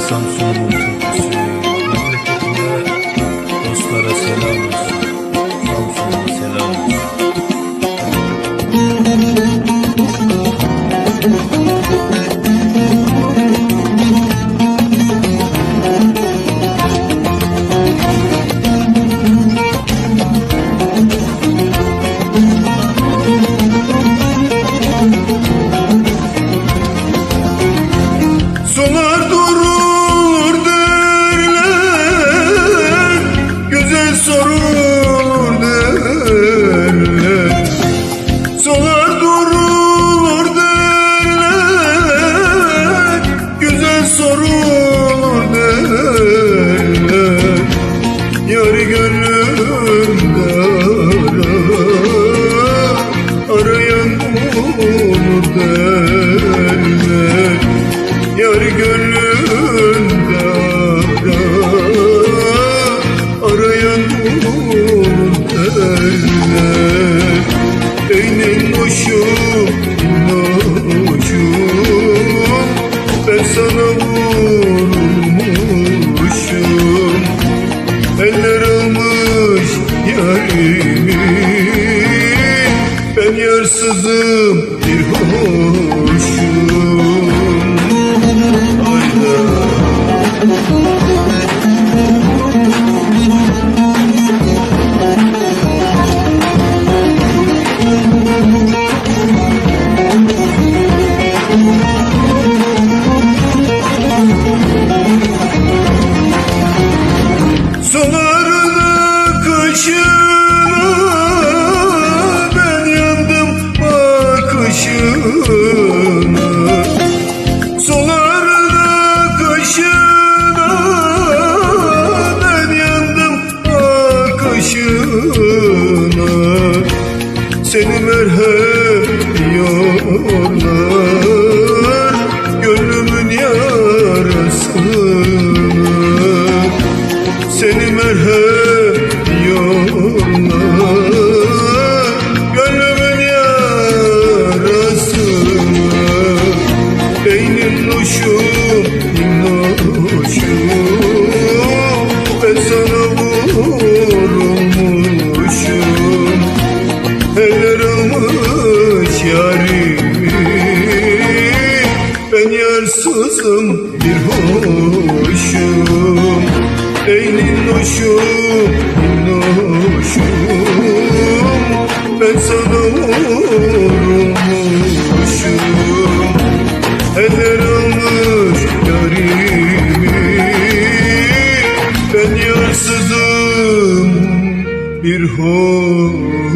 Samsun'un türküsü Güzel sorulur derler. Sular durur derler. Güzel sorulur derler. Yar gönlümde ara Arayan olur derler. Yar gönlünde olur derler Eynin hoşum, hoşum Ben sana vurmuşum. Eller almış yarimi Ben yarsızım bir hoşum. Hayda. Sularını kışına ben yandım bakışına Sularını kışına ben yandım bakışına Seni merhem diyorlar merhem diyorlar Gönlümün yarasına Beynim nuşum, minnoşum Ben sana vurulmuşum Eller almış yarimi Ben yarsızım bir hoşum Ey ninnoşum, ninnoşum Ben sana vurulmuşum Eller almış yarimi. Ben yarsızım bir hoşum